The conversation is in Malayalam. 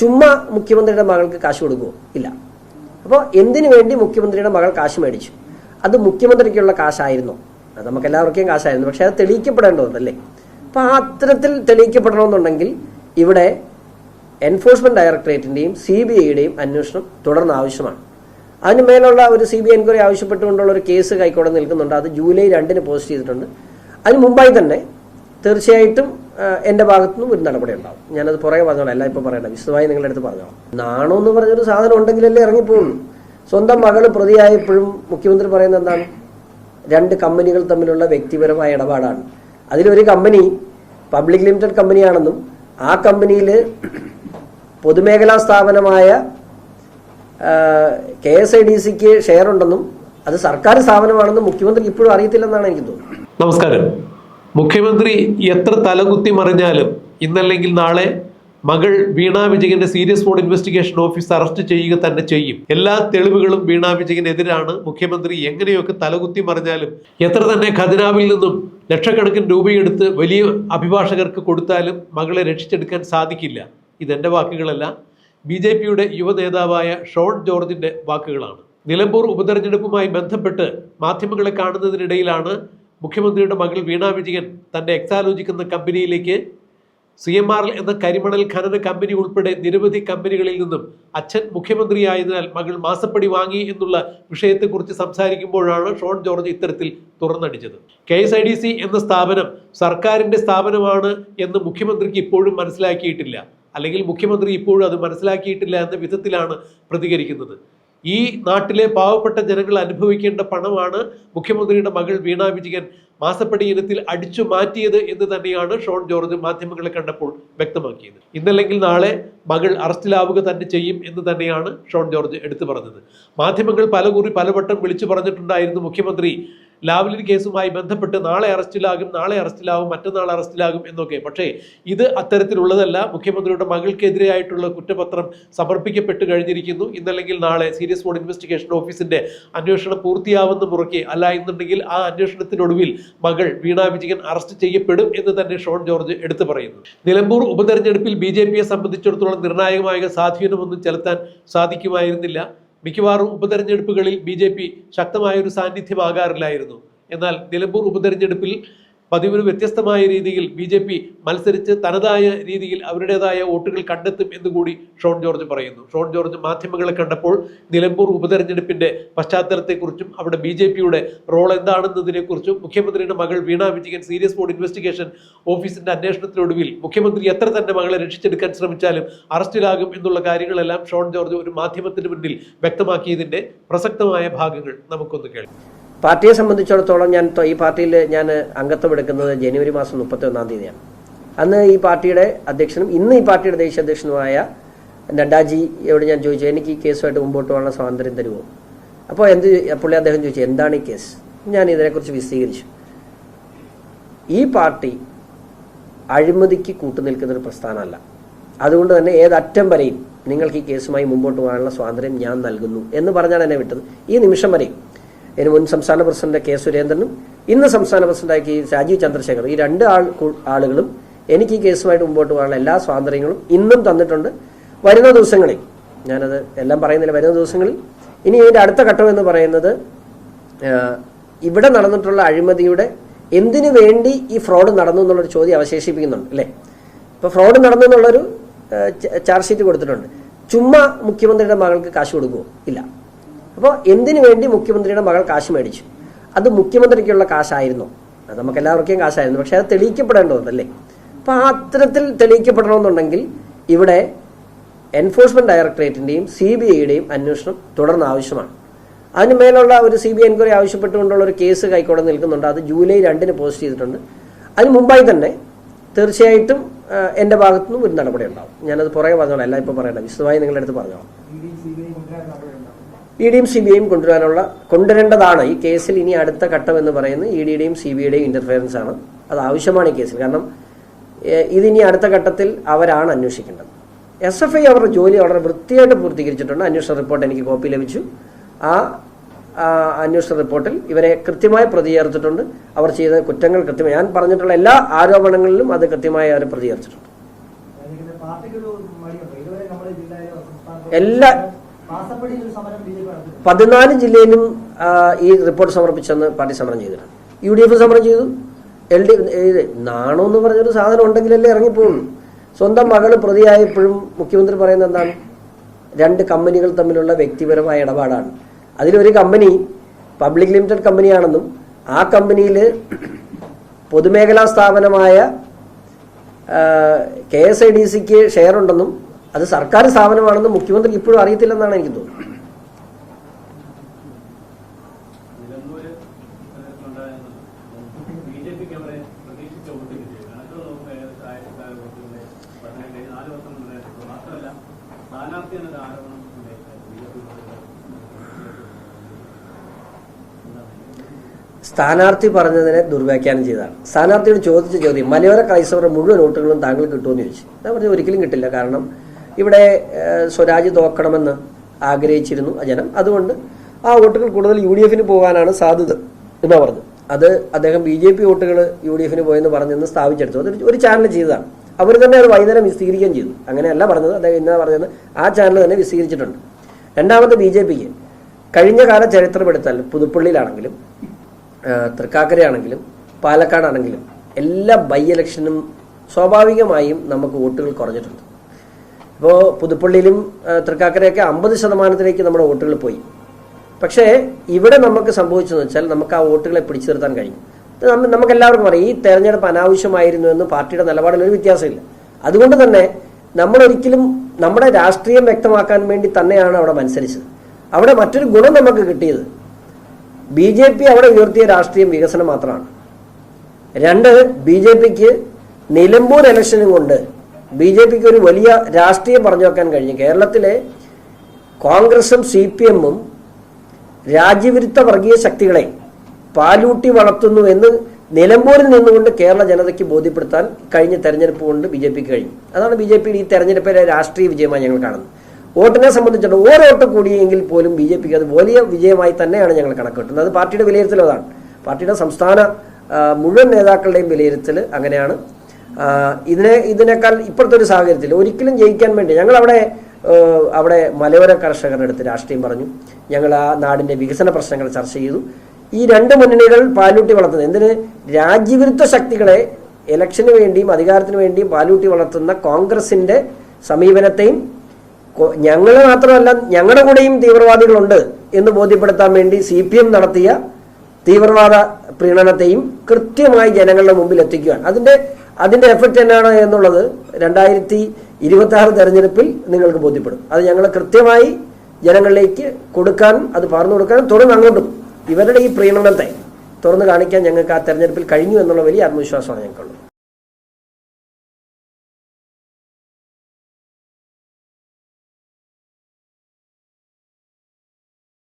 ചുമ്മാ മുഖ്യമന്ത്രിയുടെ മകൾക്ക് കാശ് കൊടുക്കുമോ ഇല്ല. അപ്പോൾ എന്തിനു വേണ്ടി മുഖ്യമന്ത്രിയുടെ മകൾ കാശ് മേടിച്ചു? അത് മുഖ്യമന്ത്രിക്കുള്ള കാശായിരുന്നോ. അത് നമുക്ക് എല്ലാവർക്കും കാശായിരുന്നു. പക്ഷെ അത് തെളിയിക്കപ്പെടേണ്ടതല്ലേ അപ്പോൾ ആ അത്തരത്തിൽ തെളിയിക്കപ്പെടണമെന്നുണ്ടെങ്കിൽ ഇവിടെ എൻഫോഴ്സ്മെന്റ് ഡയറക്ടറേറ്റിന്റെയും സി ബി ഐയുടെയും അന്വേഷണം തുടർന്ന് ആവശ്യമാണ്. അതിന് മേലുള്ള ഒരു സി ബി എൻക്വയറി ആവശ്യപ്പെട്ടുകൊണ്ടുള്ള ഒരു കേസ് കൈക്കോടതി നിൽക്കുന്നുണ്ട്. അത് ജൂലൈ രണ്ടിന് പോസ്റ്റ് ചെയ്തിട്ടുണ്ട്. അതിന് മുമ്പായി തന്നെ തീർച്ചയായിട്ടും എന്റെ ഭാഗത്തുനിന്നും ഒരു നടപടി ഉണ്ടാവും. ഞാനത് പുറകെ പറഞ്ഞോളാം. എല്ലാം ഇപ്പോൾ പറയണ്ട. വിശദമായി നിങ്ങളുടെ അടുത്ത് പറഞ്ഞോളാം. നാണോ എന്ന് പറഞ്ഞൊരു സാധനം ഉണ്ടെങ്കിലല്ലേ ഇറങ്ങിപ്പോകുള്ളൂ സ്വന്തം മകൾ പ്രതിയായപ്പോഴും മുഖ്യമന്ത്രി പറയുന്നത് എന്താണ്? രണ്ട് കമ്പനികൾ തമ്മിലുള്ള വ്യക്തിപരമായ ഇടപാടാണ്. അതിലൊരു കമ്പനി പബ്ലിക് ലിമിറ്റഡ് കമ്പനിയാണെന്നും ആ കമ്പനിയിൽ പൊതുമേഖലാ സ്ഥാപനമായ കെ എസ് ഐ ഡി സിക്ക് ഷെയർ ഉണ്ടെന്നും അത് സർക്കാർ സ്ഥാപനമാണെന്നും മുഖ്യമന്ത്രി ഇപ്പോഴും അറിയത്തില്ലെന്നാണ് എനിക്ക് തോന്നുന്നത്. നമസ്കാരം. മുഖ്യമന്ത്രി എത്ര തലകുത്തി മറിഞ്ഞാലും ഇന്നല്ലെങ്കിൽ നാളെ മകൾ വീണ വിജയന്റെ സീരിയസ് മോഡ് ഇൻവെസ്റ്റിഗേഷൻ ഓഫീസ് അറസ്റ്റ് ചെയ്യുക തന്നെ ചെയ്യും. എല്ലാ തെളിവുകളും വീണ വിജയനെതിരാണ്. മുഖ്യമന്ത്രി എങ്ങനെയൊക്കെ തലകുത്തി മറിഞ്ഞാലും എത്ര തന്നെ ഖജനാവിൽ നിന്നും ലക്ഷക്കണക്കിന് രൂപയെടുത്ത് വലിയ അഭിഭാഷകർക്ക് കൊടുത്താലും മകളെ രക്ഷിച്ചെടുക്കാൻ സാധിക്കില്ല. ഇതെന്റെ വാക്കുകളല്ല. ബി ജെ പിയുടെ യുവ നേതാവായ ഷോൺ ജോർജിന്റെ വാക്കുകളാണ്. നിലമ്പൂർ ഉപതെരഞ്ഞെടുപ്പുമായി ബന്ധപ്പെട്ട് മാധ്യമങ്ങളെ കാണുന്നതിനിടയിലാണ് മുഖ്യമന്ത്രിയുടെ മകൾ വീണ വിജയൻ തന്റെ എക്സാലോജിക്കുന്ന കമ്പനിയിലേക്ക് സി എം ആർ എന്ന കരിമണൽ ഖനന കമ്പനി ഉൾപ്പെടെ നിരവധി കമ്പനികളിൽ നിന്നും അച്ഛൻ മുഖ്യമന്ത്രിയായതിനാൽ മകൾ മാസപ്പടി വാങ്ങി എന്നുള്ള വിഷയത്തെക്കുറിച്ച് സംസാരിക്കുമ്പോഴാണ് ഷോൺ ജോർജ് ഇത്തരത്തിൽ തുറന്നടിച്ചത്. K S I D C എന്ന സ്ഥാപനം സർക്കാരിന്റെ സ്ഥാപനമാണ് എന്ന് മുഖ്യമന്ത്രിക്ക് ഇപ്പോഴും മനസ്സിലാക്കിയിട്ടില്ല. അല്ലെങ്കിൽ മുഖ്യമന്ത്രി ഇപ്പോഴും അത് മനസ്സിലാക്കിയിട്ടില്ല എന്ന വിധത്തിലാണ് പ്രതികരിക്കുന്നത്. ഈ നാട്ടിലെ പാവപ്പെട്ട ജനങ്ങൾ അനുഭവിക്കേണ്ട പണമാണ് മുഖ്യമന്ത്രിയുടെ മകൾ വീണ വിജയൻ മാസപ്പടി ഇനത്തിൽ അടിച്ചു മാറ്റിയത് എന്ന് തന്നെയാണ് ഷോൺ ജോർജ് മാധ്യമങ്ങളെ കണ്ടപ്പോൾ വ്യക്തമാക്കിയത്. ഇന്നല്ലെങ്കിൽ നാളെ മകൾ അറസ്റ്റിലാവുക തന്നെ ചെയ്യും എന്ന് തന്നെയാണ് ഷോൺ ജോർജ് എടുത്തു പറഞ്ഞത്. മാധ്യമങ്ങൾ പലകുറി പലവട്ടം വിളിച്ചു പറഞ്ഞിട്ടുണ്ടായിരുന്നു മുഖ്യമന്ത്രി. ലാവ്ലിൻ കേസുമായി ബന്ധപ്പെട്ട് നാളെ അറസ്റ്റിലാകും നാളെ അറസ്റ്റിലാകും മറ്റന്നാൾ അറസ്റ്റിലാകും എന്നൊക്കെ. പക്ഷേ ഇത് അത്തരത്തിലുള്ളതല്ല. മുഖ്യമന്ത്രിയുടെ മകൾക്കെതിരെയായിട്ടുള്ള കുറ്റപത്രം സമർപ്പിക്കപ്പെട്ട് കഴിഞ്ഞിരിക്കുന്നു. ഇന്നല്ലെങ്കിൽ നാളെ സീരിയസ് മോഡ് ഇൻവെസ്റ്റിഗേഷൻ ഓഫീസിന്റെ അന്വേഷണം പൂർത്തിയാവുന്ന മുറയ്ക്ക് അല്ല എന്നുണ്ടെങ്കിൽ ആ അന്വേഷണത്തിനൊടുവിൽ മകൾ വീണ വിജയൻ അറസ്റ്റ് ചെയ്യപ്പെടും എന്ന് തന്നെ ഷോൺ ജോർജ് എടുത്തു പറയുന്നു. നിലമ്പൂർ ഉപതെരഞ്ഞെടുപ്പിൽ ബി ജെ പിയെ സംബന്ധിച്ചിടത്തോളം നിർണായകമായ സ്വാധീനമൊന്നും ചെലുത്താൻ സാധിക്കുമായിരുന്നില്ല. മിക്കവാറും ഉപതെരഞ്ഞെടുപ്പുകളിൽ ബി ശക്തമായൊരു സാന്നിധ്യമാകാറില്ലായിരുന്നു. എന്നാൽ നിലമ്പൂർ ഉപതെരഞ്ഞെടുപ്പിൽ പതിവിന് വ്യത്യസ്തമായ രീതിയിൽ ബി ജെ പി മത്സരിച്ച് തനതായ രീതിയിൽ അവരുടേതായ വോട്ടുകൾ കണ്ടെത്തും എന്ന് കൂടി ഷോൺ ജോർജ് പറയുന്നു. ഷോൺ ജോർജ് മാധ്യമങ്ങളെ കണ്ടപ്പോൾ നിലമ്പൂർ ഉപതെരഞ്ഞെടുപ്പിന്റെ പശ്ചാത്തലത്തെക്കുറിച്ചും അവിടെ ബി ജെ പിയുടെ റോൾ എന്താണെന്നതിനെക്കുറിച്ചും മുഖ്യമന്ത്രിയുടെ മകൾ Veena Vijayan serious fraud investigation ഓഫീസിന്റെ അന്വേഷണത്തിനൊടുവിൽ മുഖ്യമന്ത്രി എത്ര തന്നെ മകളെ രക്ഷിച്ചെടുക്കാൻ ശ്രമിച്ചാലും അറസ്റ്റിലാകും എന്നുള്ള കാര്യങ്ങളെല്ലാം ഷോൺ ജോർജ് ഒരു മാധ്യമത്തിന് മുന്നിൽ വ്യക്തമാക്കിയതിന്റെ പ്രസക്തമായ ഭാഗങ്ങൾ നമുക്കൊന്ന് കേൾക്കാം. പാർട്ടിയെ സംബന്ധിച്ചിടത്തോളം ഞാൻ ഈ പാർട്ടിയിൽ ഞാൻ അംഗത്വം എടുക്കുന്നത് ജനുവരി മാസം മുപ്പത്തി ഒന്നാം തീയതിയാണ്. അന്ന് ഈ പാർട്ടിയുടെ അധ്യക്ഷനും ഇന്ന് ഈ പാർട്ടിയുടെ ദേശീയ അധ്യക്ഷനുമായ നഡ്ഡാജിയോട് ഞാൻ ചോദിച്ചു എനിക്ക് ഈ കേസുമായിട്ട് മുമ്പോട്ട് പോകാനുള്ള സ്വാതന്ത്ര്യം തരുമോ അപ്പോൾ എന്ത് പുള്ളി അദ്ദേഹം ചോദിച്ചു എന്താണ് ഈ കേസ്? ഞാൻ ഇതിനെക്കുറിച്ച് വിശദീകരിച്ചു. ഈ പാർട്ടി അഴിമതിക്ക് കൂട്ടുനിൽക്കുന്ന ഒരു പ്രസ്ഥാനമല്ല. അതുകൊണ്ട് തന്നെ ഏതറ്റം വരെയും നിങ്ങൾക്ക് ഈ കേസുമായി മുമ്പോട്ട് പോകാനുള്ള സ്വാതന്ത്ര്യം ഞാൻ നൽകുന്നു എന്ന് പറഞ്ഞാണ് എന്നെ വിട്ടത്. ഈ നിമിഷം വരെയും ഇതിന് മുൻ സംസ്ഥാന പ്രസിഡന്റ് കെ സുരേന്ദ്രനും ഇന്ന് സംസ്ഥാന പ്രസിഡന്റാക്കി രാജീവ് ചന്ദ്രശേഖർ. ഈ രണ്ട് ആൾ ആളുകളും എനിക്ക് ഈ കേസുമായിട്ട് മുമ്പോട്ട് പോകാനുള്ള എല്ലാ സ്വാതന്ത്ര്യങ്ങളും ഇന്നും തന്നിട്ടുണ്ട്. വരുന്ന ദിവസങ്ങളിൽ ഞാനത് എല്ലാം പറയുന്നില്ല വരുന്ന ദിവസങ്ങളിൽ. ഇനി ഇതിന്റെ അടുത്ത ഘട്ടം എന്ന് പറയുന്നത് ഇവിടെ നടന്നിട്ടുള്ള അഴിമതിയുടെ എന്തിനു വേണ്ടി ഈ ഫ്രോഡ് നടന്നു എന്നുള്ളൊരു ചോദ്യം അവശേഷിപ്പിക്കുന്നുണ്ട് അല്ലേ? ഇപ്പൊ ഫ്രോഡ് നടന്നു എന്നുള്ളൊരു ചാർജ് ഷീറ്റ് കൊടുത്തിട്ടുണ്ട്. ചുമ്മാ മുഖ്യമന്ത്രിയുടെ മകൾക്ക് കാശ് കൊടുക്കുമോ ഇല്ല. അപ്പോൾ എന്തിനു വേണ്ടി മുഖ്യമന്ത്രിയുടെ മകൾ കാശ് മേടിച്ചു? അത് മുഖ്യമന്ത്രിക്കുള്ള കാശായിരുന്നു. അത് നമുക്ക് എല്ലാവർക്കും കാശായിരുന്നു. പക്ഷെ അത് തെളിയിക്കപ്പെടേണ്ടതല്ലേ അപ്പോൾ ആ അത്തരത്തിൽ തെളിയിക്കപ്പെടണമെന്നുണ്ടെങ്കിൽ ഇവിടെ എൻഫോഴ്സ്മെന്റ് ഡയറക്ടറേറ്റിന്റെയും സി ബി ഐയുടെയും അന്വേഷണം തുടർന്ന് ആവശ്യമാണ്. അതിന് മേലുള്ള ഒരു സി ബി ഐ എൻക്വയറി ആവശ്യപ്പെട്ടുകൊണ്ടുള്ള ഒരു കേസ് കൈക്കോടതി നിൽക്കുന്നുണ്ട്. അത് ജൂലൈ രണ്ടിന് പോസ്റ്റ് ചെയ്തിട്ടുണ്ട്. അതിന് മുമ്പായി തന്നെ തീർച്ചയായിട്ടും എന്റെ ഭാഗത്തുനിന്നും ഒരു നടപടി ഉണ്ടാവും ഞാനത് പുറകെ പറഞ്ഞോളാം. എല്ലാം ഇപ്പോൾ പറയണ്ട. വിശദമായി നിങ്ങളുടെ അടുത്ത് പറഞ്ഞോളാം. ഇ ഡിയും സി ബി ഐയും കൊണ്ടുവരാനുള്ള കൊണ്ടുവരേണ്ടതാണ്. ഈ കേസിൽ ഇനി അടുത്ത ഘട്ടം എന്ന് പറയുന്നത് ഇ ഡിയുടെയും സി ബി ഐയുടെയും ഇന്റർഫിയറൻസ് ആണ്. അത് ആവശ്യമാണ് ഈ കേസിൽ. കാരണം ഇതിനി അടുത്ത ഘട്ടത്തിൽ അവരാണ് അന്വേഷിക്കേണ്ടത്. എസ് എഫ് ഐ അവരുടെ ജോലി വളരെ വൃത്തിയായിട്ട് പൂർത്തീകരിച്ചിട്ടുണ്ട്. അന്വേഷണ റിപ്പോർട്ട് എനിക്ക് കോപ്പി ലഭിച്ചു. ആ അന്വേഷണ റിപ്പോർട്ടിൽ ഇവരെ കൃത്യമായി പ്രതി ചേർത്തിട്ടുണ്ട് അവർ ചെയ്ത കുറ്റങ്ങൾ കൃത്യമായി. ഞാൻ പറഞ്ഞിട്ടുള്ള എല്ലാ ആരോപണങ്ങളിലും അത് കൃത്യമായി അവർ പ്രതി ചേർത്തിട്ടുണ്ട് എല്ലാ പതിനാല് ജില്ലയിലും ഈ റിപ്പോർട്ട് സമർപ്പിച്ചെന്ന് പാർട്ടി സമരം ചെയ്തിട്ടുണ്ട്. യു ഡി എഫ് സമരം ചെയ്തു. എൽ ഡി നാണോ എന്ന് പറഞ്ഞൊരു സാധനം ഉണ്ടെങ്കിലല്ലേ ഇറങ്ങിപ്പോകും സ്വന്തം മകൾ പ്രതിയായപ്പോഴും മുഖ്യമന്ത്രി പറയുന്നത് എന്താണ്? രണ്ട് കമ്പനികൾ തമ്മിലുള്ള വ്യക്തിപരമായ ഇടപാടാണ്. അതിലൊരു കമ്പനി പബ്ലിക് ലിമിറ്റഡ് കമ്പനിയാണെന്നും ആ കമ്പനിയിൽ പൊതുമേഖലാ സ്ഥാപനമായ കെ എസ് ഐ ഡി സിക്ക് ഷെയർ ഉണ്ടെന്നും അത് സർക്കാർ സ്ഥാപനമാണെന്ന് മുഖ്യമന്ത്രി ഇപ്പോഴും അറിയത്തില്ലെന്നാണ് എനിക്ക് തോന്നുന്നത്. സ്ഥാനാർത്ഥി പറഞ്ഞതിനെ ദുർവ്യാഖ്യാനം ചെയ്തതാണ് സ്ഥാനാർത്ഥിയോട് ചോദിച്ച ചോദ്യം മലയോര ക്രൈസ്തവരുടെ മുഴുവൻ വോട്ടുകളും താങ്കൾ കിട്ടുമെന്ന് ചോദിച്ചു. ഞാൻ പറഞ്ഞു ഒരിക്കലും കിട്ടില്ല. കാരണം ഇവിടെ സ്വരാജ് തോക്കണമെന്ന് ആഗ്രഹിച്ചിരുന്നു ആ ജനം. അതുകൊണ്ട് ആ വോട്ടുകൾ കൂടുതൽ യു ഡി എഫിന് പോകാനാണ് സാധ്യത എന്നാ പറഞ്ഞു. അത് അദ്ദേഹം ബി ജെ പി വോട്ടുകൾ യു ഡി എഫിന് പോയെന്ന് പറഞ്ഞെന്ന് സ്ഥാപിച്ചെടുത്തു. അതൊരു ഒരു ചാനൽ ചെയ്തതാണ്. അവർ തന്നെ അത് വൈകുന്നേരം വിശദീകരിക്കുകയും ചെയ്തു. അങ്ങനെയല്ല പറഞ്ഞത്. അദ്ദേഹം ഇന്നാ പറഞ്ഞത് ആ ചാനൽ തന്നെ വിശദീകരിച്ചിട്ടുണ്ട് രണ്ടാമത് ബി ജെ പിക്ക് കഴിഞ്ഞ കാല ചരിത്രമെടുത്താൽ പുതുപ്പള്ളിയിലാണെങ്കിലും തൃക്കാക്കരയാണെങ്കിലും പാലക്കാടാണെങ്കിലും എല്ലാ ബൈ ഇലക്ഷനും സ്വാഭാവികമായും നമുക്ക് വോട്ടുകൾ കുറഞ്ഞിട്ടുണ്ട്. ഇപ്പോൾ പുതുപ്പള്ളിയിലും തൃക്കാക്കരയൊക്കെ അമ്പത് ശതമാനത്തിലേക്ക് നമ്മുടെ വോട്ടുകൾ പോയി. പക്ഷേ ഇവിടെ നമുക്ക് സംഭവിച്ചതെന്ന് വെച്ചാൽ നമുക്ക് ആ വോട്ടുകളെ പിടിച്ചു നിർത്താൻ കഴിയും നമുക്ക് എല്ലാവർക്കും അറിയാം ഈ തെരഞ്ഞെടുപ്പ് അനാവശ്യമായിരുന്നു എന്ന് പാർട്ടിയുടെ നിലപാടിൽ ഒരു വ്യത്യാസമില്ല. അതുകൊണ്ട് തന്നെ നമ്മൾ ഒരിക്കലും നമ്മുടെ രാഷ്ട്രീയം വ്യക്തമാക്കാൻ വേണ്ടി തന്നെയാണ് അവിടെ മത്സരിച്ചത്. അവിടെ മറ്റൊരു ഗുണം നമുക്ക് കിട്ടിയത് ബി ജെ പി അവിടെ ഉയർത്തിയ രാഷ്ട്രീയം വികസനം മാത്രമാണ്. രണ്ട് ബി ജെ പിക്ക് നിലമ്പൂർ ഇലക്ഷനും കൊണ്ട് ബി ജെ പിക്ക് ഒരു വലിയ രാഷ്ട്രീയം പറഞ്ഞു വെക്കാൻ കഴിഞ്ഞു. കേരളത്തിലെ കോൺഗ്രസും സി പി എമ്മും രാജ്യവിരുദ്ധ വർഗീയ ശക്തികളെ പാലൂട്ടി വളർത്തുന്നു എന്ന് നിലമ്പൂരിൽ നിന്നുകൊണ്ട് കേരള ജനതയ്ക്ക് ബോധ്യപ്പെടുത്താൻ കഴിഞ്ഞ തെരഞ്ഞെടുപ്പ് കൊണ്ട് ബി ജെ പിക്ക് കഴിഞ്ഞു. അതാണ് ബി ജെ പിയുടെ ഈ തെരഞ്ഞെടുപ്പിലെ രാഷ്ട്രീയ വിജയമായി ഞങ്ങൾ കാണുന്നത്. വോട്ടിനെ സംബന്ധിച്ചിടത്തോളം ഓരോ വോട്ട് കൂടിയെങ്കിൽ പോലും ബി ജെ പിക്ക് അത് വലിയ വിജയമായി തന്നെയാണ് ഞങ്ങൾ കണക്കിട്ടുന്നത് അത് പാർട്ടിയുടെ വിലയിരുത്തൽ അതാണ്. പാർട്ടിയുടെ സംസ്ഥാന മുഴുവൻ നേതാക്കളുടെയും വിലയിരുത്തൽ അങ്ങനെയാണ്. ഇതിനെ ഇതിനേക്കാൾ ഇപ്പോഴത്തെ ഒരു സാഹചര്യത്തിൽ ഒരിക്കലും ജയിക്കാൻ വേണ്ടി ഞങ്ങൾ അവിടെ അവിടെ മലയോര കർഷകരുടെ അടുത്ത് രാഷ്ട്രീയം പറഞ്ഞു. ഞങ്ങൾ ആ നാടിന്റെ വികസന പ്രശ്നങ്ങൾ ചർച്ച ചെയ്തു. ഈ രണ്ട് മുന്നണികൾ പാലൂട്ടി വളർത്തുന്നത് എന്തിന്? രാജ്യവിരുദ്ധ ശക്തികളെ ഇലക്ഷന് വേണ്ടിയും അധികാരത്തിന് വേണ്ടിയും പാലൂട്ടി വളർത്തുന്ന കോൺഗ്രസിന്റെ സമീപനത്തെയും ഞങ്ങൾ മാത്രമല്ല ഞങ്ങളുടെ കൂടെയും തീവ്രവാദികളുണ്ട് എന്ന് ബോധ്യപ്പെടുത്താൻ വേണ്ടി സി പി എം നടത്തിയ തീവ്രവാദ പ്രീണനത്തെയും കൃത്യമായി ജനങ്ങളുടെ മുമ്പിൽ എത്തിക്കുകയാണ് അതിന്റെ അതിന്റെ എഫക്റ്റ് എന്നാണ് എന്നുള്ളത് രണ്ടായിരത്തി ഇരുപത്തി ആറ് തെരഞ്ഞെടുപ്പിൽ നിങ്ങൾക്ക് ബോധ്യപ്പെടും. അത് ഞങ്ങൾ കൃത്യമായി ജനങ്ങളിലേക്ക് കൊടുക്കാൻ അത് പറഞ്ഞു കൊടുക്കാനും തുടർന്ന് അങ്ങോട്ടും. ഇവരുടെ ഈ പ്രീണനത്തെ തുറന്നു കാണിക്കാൻ ഞങ്ങൾക്ക് ആ തെരഞ്ഞെടുപ്പിൽ കഴിഞ്ഞു എന്നുള്ള വലിയ ആത്മവിശ്വാസമാണ് ഞങ്ങൾക്കുള്ളത്.